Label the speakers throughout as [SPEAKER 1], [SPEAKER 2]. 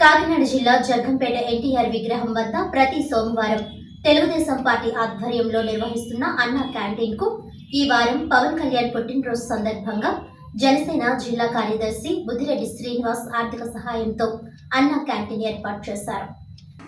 [SPEAKER 1] కాకినాడ జిల్లా జగ్గంపేట ఎన్టీఆర్ విగ్రహం వద్ద ప్రతి సోమవారం తెలుగుదేశం పార్టీ ఆధ్వర్యంలో నిర్వహిస్తున్న అన్న క్యాంటీన్కు ఈ వారం పవన్ కళ్యాణ్ పుట్టినరోజు సందర్భంగా జనసేన జిల్లా కార్యదర్శి బుద్ధిరెడ్డి శ్రీనివాస్ ఆర్థిక సహాయంతో అన్న క్యాంటీన్ ఏర్పాటు చేశారు.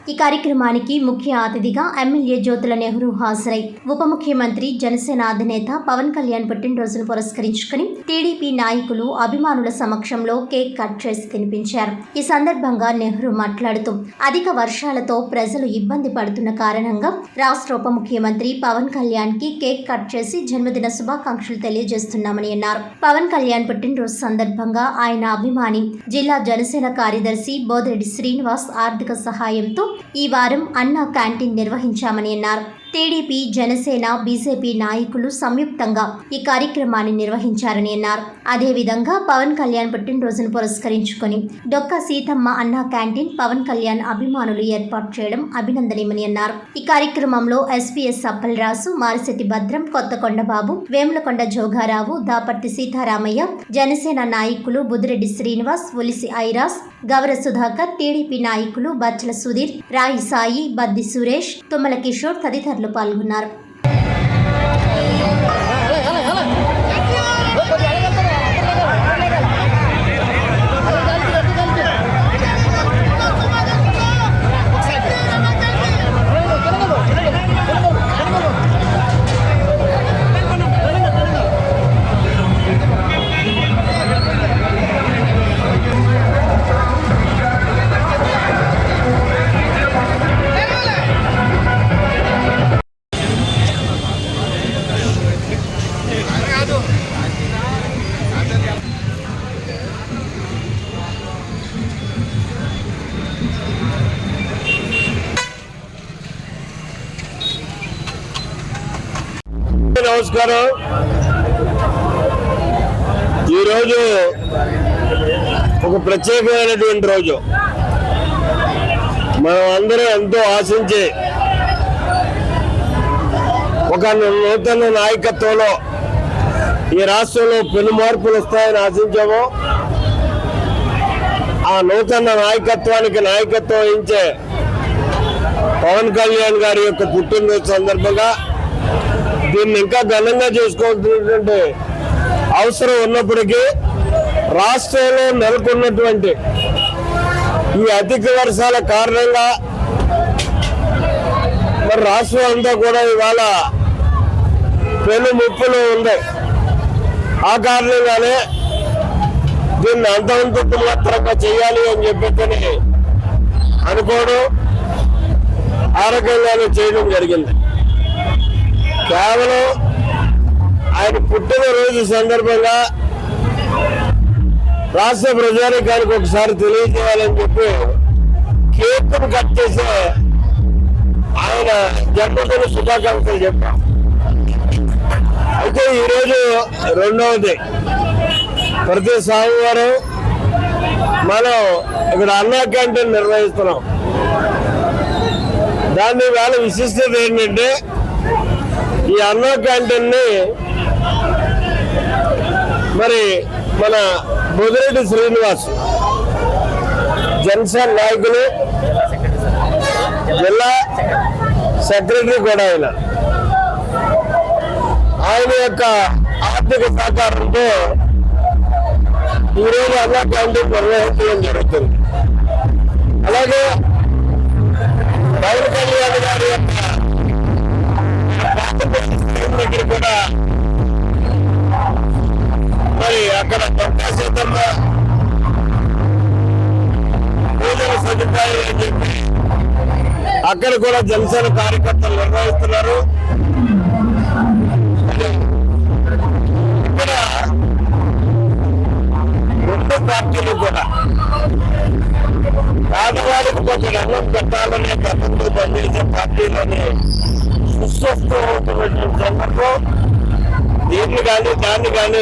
[SPEAKER 1] ఈ కార్యక్రమానికి ముఖ్య అతిథిగా ఎమ్మెల్యే జ్యోతుల నెహ్రూ హాజరై ఉప ముఖ్యమంత్రి జనసేన అధినేత పవన్ కళ్యాణ్ పుట్టినరోజును పురస్కరించుకుని టీడీపీ నాయకులు అభిమానుల సమక్షంలో కేక్ కట్ చేసి తినిపించారు. ఈ సందర్భంగా నెహ్రూ మాట్లాడుతూ అధిక వర్షాలతో ప్రజలు ఇబ్బంది పడుతున్న కారణంగా రాష్ట్ర ఉప ముఖ్యమంత్రి పవన్ కళ్యాణ్కి కేక్ కట్ చేసి జన్మదిన శుభాకాంక్షలు తెలియజేస్తున్నామని అన్నారు. పవన్ కళ్యాణ్ పుట్టినరోజు సందర్భంగా ఆయన అభిమాని జిల్లా జనసేన కార్యదర్శి బోదిరెడ్డి శ్రీనివాస్ ఆర్థిక సహాయంతో ఈ వారం అన్న క్యాంటీన్ నిర్వహించామని అన్నారు. టీడీపీ జనసేన బీజేపీ నాయకులు సంయుక్తంగా ఈ కార్యక్రమాన్ని నిర్వహించారని అన్నారు. అదేవిధంగా పవన్ కళ్యాణ్ పుట్టినరోజును పురస్కరించుకొని డొక్క సీతమ్మ అన్న క్యాంటీన్ పవన్ కళ్యాణ్ అభిమానులు ఏర్పాటు చేయడం అభినందనీయమని అన్నారు. ఈ కార్యక్రమంలో ఎస్పీఎస్ అప్పలరాసు మారిశెట్టి భద్రం కొత్తకొండబాబు వేములకొండ జోగారావు దాపర్తి సీతారామయ్య జనసేన నాయకులు బుదిరెడ్డి శ్రీనివాస్ ఒలిసి ఐరాస్ గౌర సుధాకర్ టీడీపీ నాయకులు బచ్చల సుధీర్ రాయి సాయి బద్ది సురేష్ తుమ్మల కిషోర్ తదితరులు పాల్గొన్నారు.
[SPEAKER 2] నమస్కారం ఈరోజు ఒక ప్రత్యేకమైనటువంటి రోజు. మనం అందరూ ఎంతో ఆశించి ఒక నూతన నాయకత్వంలో ఈ రాష్ట్రంలో పెను మార్పులు వస్తాయని ఆశించాము. ఆ నూతన నాయకత్వానికి నాయకత్వం వహించే పవన్ కళ్యాణ్ గారి యొక్క పుట్టినరోజు సందర్భంగా దీన్ని ఇంకా ఘనంగా చేసుకోవాల్సినటువంటి అవసరం ఉన్నప్పటికీ రాష్ట్రంలో నెలకొన్నటువంటి ఈ అధిక వర్షాల కారణంగా మరి రాష్ట్రం అంతా కూడా ఇవాళ పెను ముప్పులు ఉంది. ఆ కారణంగానే దీన్ని అంతవంతు మాత్రంగా చేయాలి అని చెప్పేసి అనుకోవడం ఆ రకంగానే చేయడం జరిగింది. కేవలం ఆయన పుట్టినరోజు సందర్భంగా రాష్ట్ర ప్రజానికానికి ఒకసారి తెలియజేయాలని చెప్పి కేకును కట్ చేసే ఆయన జన్మదిన శుభాకాంక్షలు చెప్పాం. అయితే ఈరోజు రెండవది. ప్రతి సోమవారం మనం ఇక్కడ అన్నా క్యాంటీన్ నిర్వహిస్తున్నాం. దాని వేళ విశిష్టత ఏంటంటే ఈ అన్నా క్యాంటీన్ని మరి మన బుదిరెడ్డి శ్రీనివాస్ జనసేన నాయకులు జిల్లా సెక్రటరీ కూడా ఆయన. ఆయన యొక్క ఆర్థిక సహకారంతో ఈరోజు అన్నా క్యాంటీన్ నిర్వహించడం జరుగుతుంది. అలాగే పవన్ కళ్యాణ్ గారి యొక్క అక్కడ కూడా జనసేన కార్యకర్తలు నిర్వహిస్తున్నారు. ఇక్కడ రెండు పార్టీలు కూడా పేదవాడికి కొంచెం రంగం పెట్టాలనే గతంలో పనిచేసే పార్టీలని సుస్వస్థం అవుతున్నటువంటి సందర్భం. దీన్ని కానీ దాన్ని కానీ